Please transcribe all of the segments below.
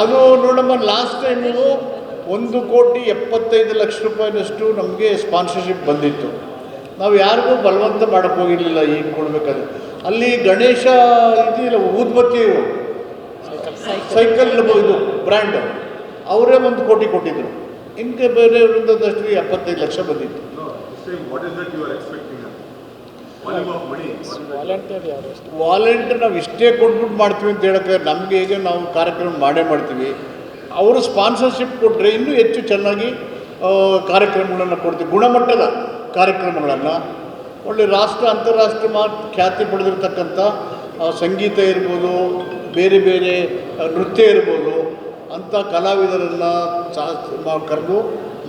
ಅದು ನೋಡಮ್ಮ last time ಒಂದು ಕೋಟಿ ಎಪ್ಪತ್ತೈದು ಲಕ್ಷ ರೂಪಾಯಿನಷ್ಟು ನಮಗೆ ಸ್ಪಾನ್ಸರ್ಶಿಪ್ ಬಂದಿತ್ತು. ನಾವು ಯಾರಿಗೂ ಬಲವಂತ ಮಾಡೋಕ್ಕೆ ಹೋಗಿರಲಿಲ್ಲ, ಈಗ ಕೊಡಬೇಕಾದ್ರೆ. ಅಲ್ಲಿ ಗಣೇಶ ಇದೆಯಲ್ಲ, ಊದ್ಬತ್ತಿ ಸೈಕಲ್ ಇದು ಬ್ರ್ಯಾಂಡ್ ಅವರೇ ಒಂದು ಕೋಟಿ ಕೊಟ್ಟಿದ್ದರು ಇನ್ಕೆ ಬೇರೆಯವರಿಂದಷ್ಟು ಎಪ್ಪತ್ತೈದು ಲಕ್ಷ ಬಂದಿತ್ತು. ವಾಲಂಟಿಯರ್ ನಾವು ಇಷ್ಟೇ ಕೊಟ್ಬಿಟ್ಟು ಮಾಡ್ತೀವಿ ಅಂತ ಹೇಳಕ್ಕೆ ನಮಗೆ ಹೇಗೆ ನಾವು ಕಾರ್ಯಕ್ರಮ ಮಾಡೇ ಮಾಡ್ತೀವಿ. ಅವರು ಸ್ಪಾನ್ಸರ್ಶಿಪ್ ಕೊಟ್ಟರೆ ಇನ್ನೂ ಹೆಚ್ಚು ಚೆನ್ನಾಗಿ ಕಾರ್ಯಕ್ರಮಗಳನ್ನು ಕೊಡ್ತೀವಿ. ಗುಣಮಟ್ಟದ ಕಾರ್ಯಕ್ರಮಗಳನ್ನು. ಒಳ್ಳೆ ರಾಷ್ಟ್ರ ಅಂತಾರಾಷ್ಟ್ರೀಯ ಮಾ ಖ್ಯಾತಿ ಪಡೆದಿರ್ತಕ್ಕಂಥ ಸಂಗೀತ ಇರ್ಬೋದು ಬೇರೆ ಬೇರೆ ನೃತ್ಯ ಇರ್ಬೋದು ಅಂಥ ಕಲಾವಿದರನ್ನು ಸಾ ಕರೆದು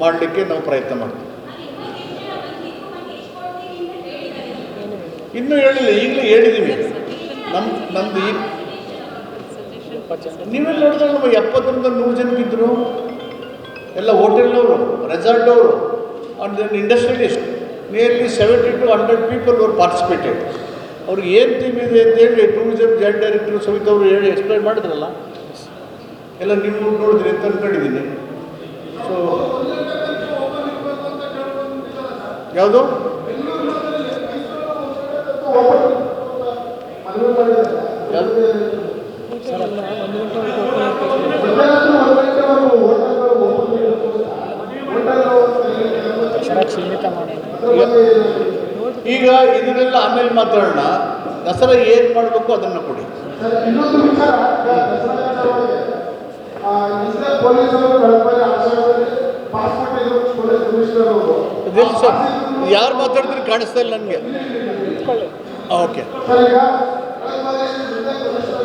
ಮಾಡಲಿಕ್ಕೆ ನಾವು ಪ್ರಯತ್ನ ಮಾಡ್ತೀವಿ. ಇನ್ನೂ ಹೇಳಿಲ್ಲ ಈಗಲೂ ಹೇಳಿದ್ದೀವಿ ನಮ್ಮ ನಮ್ದು ಈ ನೀವೇ ನೋಡಿದ್ರೆ ನಮ್ಮ ಎಪ್ಪತ್ತರಿಂದ ನೂರು ಜನಕ್ಕಿದ್ರು ಎಲ್ಲ ಹೋಟೆಲ್ನವರು ರೆಸಾರ್ಟ್ನವರು and then industrialist nearly seventy to hundred people ಅವರು ಪಾರ್ಟಿಸಿಪೇಟೆಡ್ ಅವ್ರಿಗೆ ಏನು ಥೀಮ್ ಇದೆ ಅಂತೇಳಿ ಟೂರಿಸಮ್ ಜಾಯಿಂಟ್ ಡೈರೆಕ್ಟರ್ ಸಮಿತ್ ಅವರು ಹೇಳಿ ಎಕ್ಸ್ಪ್ಲೈನ್ ಮಾಡಿದ್ರಲ್ಲ? ಎಲ್ಲ ನೀವು ನೋಡಿದ್ರಿ ಅಂತ ಅಂದ್ಕೊಂಡಿದ್ದೀನಿ ಸೊ ಯಾವುದು ಯಾವುದು ಸರ್ ಅಲ್ಲ ಒಂದು ಗಂಟೆವರೆಗೂ ಓಪನ್ ದಸರಾ ಸೀಮಿತ ಮಾಡೋಣ ಈಗ ಇದನ್ನೆಲ್ಲ ಆಮೇಲೆ ಮಾತಾಡೋಣ. ದಸರಾ ಏನು ಮಾಡಬೇಕು ಅದನ್ನು ಕೊಡಿ. ಇನ್ನೊಂದು ವಿಚಾರ. ಸರ್ ಯಾರು ಮಾತಾಡಿದ್ರೆ ಕಾಣಿಸ್ತಾ ಇಲ್ಲ ನನಗೆ. ಓಕೆ.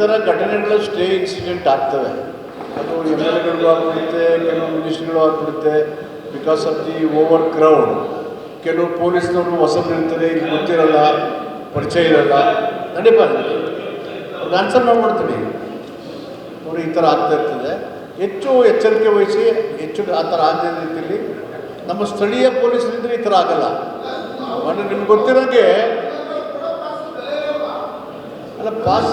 ಥರ ಘಟನೆಗಳು ಸ್ಟೇ ಇನ್ಸಿಡೆಂಟ್ ಆಗ್ತವೆ. ಅದು ಎಂ ಎಲ್ ಎಗಳು ಆಗ್ಬಿಡುತ್ತೆ, ಕೆಲವು ಮಿನಿಸ್ಟ್ರಿಗಳು ಆಗ್ಬಿಡುತ್ತೆ. Because of the over crowd ಕೆಲವು ಪೊಲೀಸ್ನವರು ಹೊಸಬ್ರು ಇರ್ತಾರೆ ಇಲ್ಲಿ ಗೊತ್ತಿರಲ್ಲ, ಪರಿಚಯ ಇರಲ್ಲ. ನಡೀಬಾರ್ದು ಅವ್ರಿಗೆ ಆನ್ಸರ್ ನಾವು ಮಾಡ್ತೀವಿ ಅವರು ಈ ಥರ ಆಗ್ತಾ ಇರ್ತದೆ. ಹೆಚ್ಚು ಎಚ್ಚರಿಕೆ ವಹಿಸಿ, ಹೆಚ್ಚು ಆ ಥರ ಆಗದ ರೀತಿಯಲ್ಲಿ ನಮ್ಮ ಸ್ಥಳೀಯ ಪೊಲೀಸರಿದ್ರೆ ಈ ಥರ ಆಗಲ್ಲ. ಅಂದರೆ ನಿಮ್ಗೆ ಗೊತ್ತಿರೋಂಗೆ, ಅಲ್ಲ, ಪಾಸ್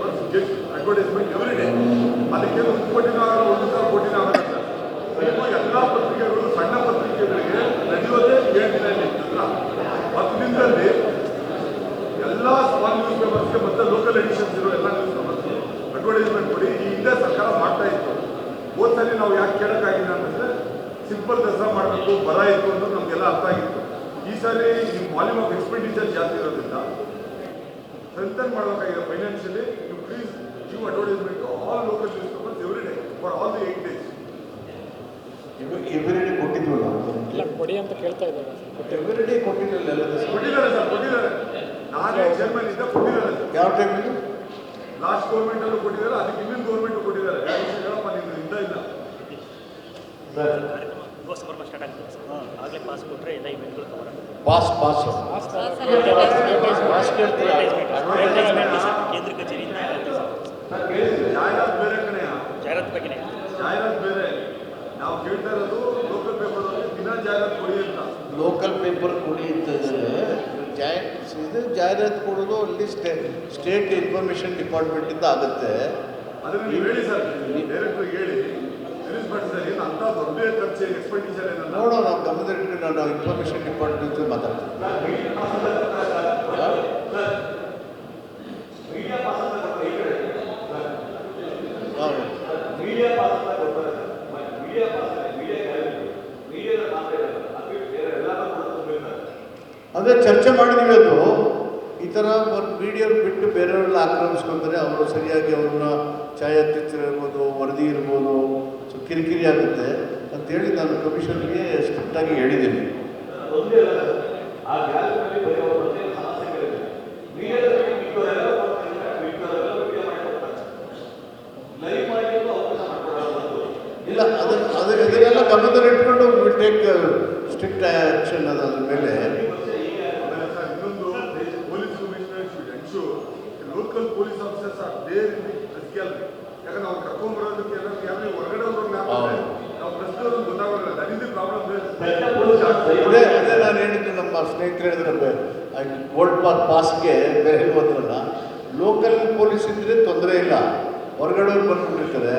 ಅಡ್ವರ್ಟೈಸ್ಮೆಂಟ್ ಎವ್ರಿ ಡೇ ಅದಕ್ಕೆ ಒಂದು ಕೋಟಿನ ಆಗಲ್ಲ ಒಂದು ಸಾವಿರ ಕೋಟಿನ ಆಗಲ್ಲ ಎಲ್ಲ ಪತ್ರಿಕೆಗಳು, ಸಣ್ಣ ಪತ್ರಿಕೆಗಳಿಗೆ ನಡೆಯೋದೇ ಏಳು ದಿನ ನಿಂತಿದ್ರ ಹತ್ತು ದಿನದಲ್ಲಿ ಎಲ್ಲ ಸ್ಮಾಲ್ ನ್ಯೂಸ್ ಪೇಪರ್ಸ್ಗೆ ಮತ್ತೆ ಲೋಕಲ್ ಎಡಿಷನ್ಸ್ ಇರೋ ಎಲ್ಲ ನ್ಯೂಸ್ ಅಡ್ವರ್ಟೈಸ್ಮೆಂಟ್ ಕೊಡಿ. ಈ ಹಿಂದೆ ಸರ್ಕಾರ ಮಾಡ್ತಾ ಇತ್ತು. ಹೋದ್ ನಾವು ಯಾಕೆ ಕೇಳೋಕ್ಕಾಗಿಲ್ಲ ಅಂತಂದರೆ ಸಿಂಪಲ್ ದಸರಾ ಮಾಡಬೇಕು, ಬರ ಇತ್ತು ಅನ್ನೋದು ನಮಗೆಲ್ಲ ಅರ್ಥ ಆಗಿತ್ತು. ಈ ಸಾರಿ ನಿಮ್ಮ ವಾಲ್ಯೂಮ್ ಆಫ್ ಎಕ್ಸ್ಪೆಂಡಿಚರ್ ಜಾಸ್ತಿ ಇರೋದ್ರಿಂದ ಸ್ಟ್ರೆಂಥನ್ ಮಾಡಬೇಕಾಗಿದೆ financially you please give advertisement all local news papers every day for all the eight days every day ಕೊಟ್ಟಿದ್ರು ಇಲ್ಲ ಕೊಡಿ ಅಂತ ಕೇಳ್ತಾ ಇದ್ದಾರೆ. ಎವ್ರಿಡೇ ಕೊಟ್ಟಿದ್ರಲ್ಲ ಎಲ್ಲ ದಿವಸ ಕೊಟ್ಟಿದ್ದಾರೆ ಸರ್ ಕೊಟ್ಟಿದ್ದಾರೆ. ನಾನೇ ಚೇರ್ಮನ್ ಇದ್ದ ಕೊಟ್ಟಿದ್ದಾರೆ ಸರ್. ಯಾವ ಟೈಮಲ್ಲಿ ಲಾಸ್ಟ್ ಗೌರ್ಮೆಂಟ್ ಅಲ್ಲೂ ಕೊಟ್ಟಿದ್ದಾರೆ ಅದಕ್ಕೆ ಇನ್ನೊಂದು ಗೌರ್ಮೆಂಟ್ ಕೊಟ್ಟಿದ್ದಾರೆ. ಹೇಳಪ್ಪ ನೀನು ಇಂದ ಇಲ್ಲ. ಸರ್. ಆಗಲೇ ಪಾಸ್ ಕೊಟ್ಟರೆ ಎಲ್ಲ ಇವೆಂಟ್ಗಳು ಕವರ್ ಆಗುತ್ತೆ. ಪಾಸ್ ಪಾಸ್ ಪಾಸ್ ಕೇಳ್ತೀರಾ? ಕೇಂದ್ರ ಕಚೇರಿಯಿಂದ ಆಗುತ್ತೆ ಸರ್ ಜಾಹೀರಾತು ಬೇರೆ ಕಣೆಯ ಜಾಹೀರಾತು ಬಗ್ಗೆನೇ ಜಾಹೀರಾತು ಬೇರೆ ನಾವು ಕೇಳ್ತಾ ಇರೋದು ಲೋಕಲ್ ಪೇಪರ್ ದಿನ ಜಾಹೀರಾತು ಕೊಡಿ ಅಂತ ಲೋಕಲ್ ಪೇಪರ್ ಕೊಡಿ ಅಂತಂದರೆ ಜಾಯ್ ಇದು ಜಾಹೀರಾತು ಕೊಡೋದು ಅಲ್ಲಿ ಸ್ಟೇ ಸ್ಟೇಟ್ ಇನ್ಫಾರ್ಮೇಷನ್ ಡಿಪಾರ್ಟ್ಮೆಂಟಿಂದ ಆಗುತ್ತೆ. ಅದನ್ನ ನೀವು ಹೇಳಿ ಸರ್ ಡೈರೆಕ್ಟರ್ ಹೇಳಿ. ರಿಲೀಸ್ ಮಾಡಿ ಸರ್ ಏನು ಅಂತ ದೊಡ್ಡ ಖರ್ಚು ಎಕ್ಸ್ಪೆಂಡಿಚರ್ ಏನಲ್ಲ ನೋಡೋಣ ನಾವು ಗಮನದಲ್ಲಿಟ್ಟು ನಾನು ಇನ್ಫಾರ್ಮೇಷನ್ ಡಿಪಾರ್ಟ್ಮೆಂಟ್ ಮಾತಾಡ್ತೀನಿ. ಚರ್ಚೆ ಮಾಡಿದೀವಿ ಅದು ಈ ಥರ ವಿಡಿಯೋ ಬಿಟ್ಟು ಬೇರೆಯವರೆಲ್ಲ ಆಕ್ರಮಿಸ್ಕೊಂತಾರೆ ಅವರು ಸರಿಯಾಗಿ ಅವ್ರನ್ನ ಛಾಯಾಚಿತ್ರ ಇರ್ಬೋದು, ವರದಿ ಇರ್ಬೋದು, ಸೊ ಕಿರಿಕಿರಿ ಆಗುತ್ತೆ. ಅಂತೇಳಿ ನಾನು ಕಮಿಷನ್ಗೆ ಸ್ಟ್ರಿಕ್ಟಾಗಿ ಹೇಳಿದ್ದೀನಿ. ಇಲ್ಲ ಅದು ಗಮನದಲ್ಲಿ ಇಟ್ಕೊಂಡು ವಿಲ್ ಟೇಕ್ ಸ್ಟ್ರಿಕ್ಟ್ ಆ್ಯಕ್ಷನ್ ಅದ್ರ ಮೇಲೆ ಆಮೇಲೆ ಸರ್ ಇನ್ನೊಂದು police commissioner should ensure local police officers are there in the press gallery ಯಾಕಂದ್ರೆ ಅವ್ರು ಕರ್ಕೊಂಡ್ ಬರೋದಕ್ಕೆ ಎಲ್ಲ ಯಾರು ಹೊರಗಡೆ ಅವ್ರನ್ನ ಹೌದು. ನಾವು ಪ್ರೆಸ್ ಗೊತ್ತಾಗಲ್ಲ ದಟ್ ಇಸ್ ದಿ ಪ್ರಾಬ್ಲಮ್ ಪ್ರಜ್ಞಾ ಪೊಲೀಸ್ ಅದೇ ಅದೇ ನಾನು ಹೇಳಿದ್ದು ನಮ್ಮ ಸ್ನೇಹಿತರು ಹೇಳಿದ್ರೆ ಗೋಲ್ಡ್ ಪಾಸ್ ಪಾಸ್ಗೆ ಬೇರೆ ಹೋದ್ರಲ್ಲ ಲೋಕಲ್ ಪೊಲೀಸ್ ಇದ್ರೆ ತೊಂದರೆ ಇಲ್ಲ. ಹೊರಗಡೆ ಬಂದ್ಬಿಟ್ಟಿರ್ತಾರೆ.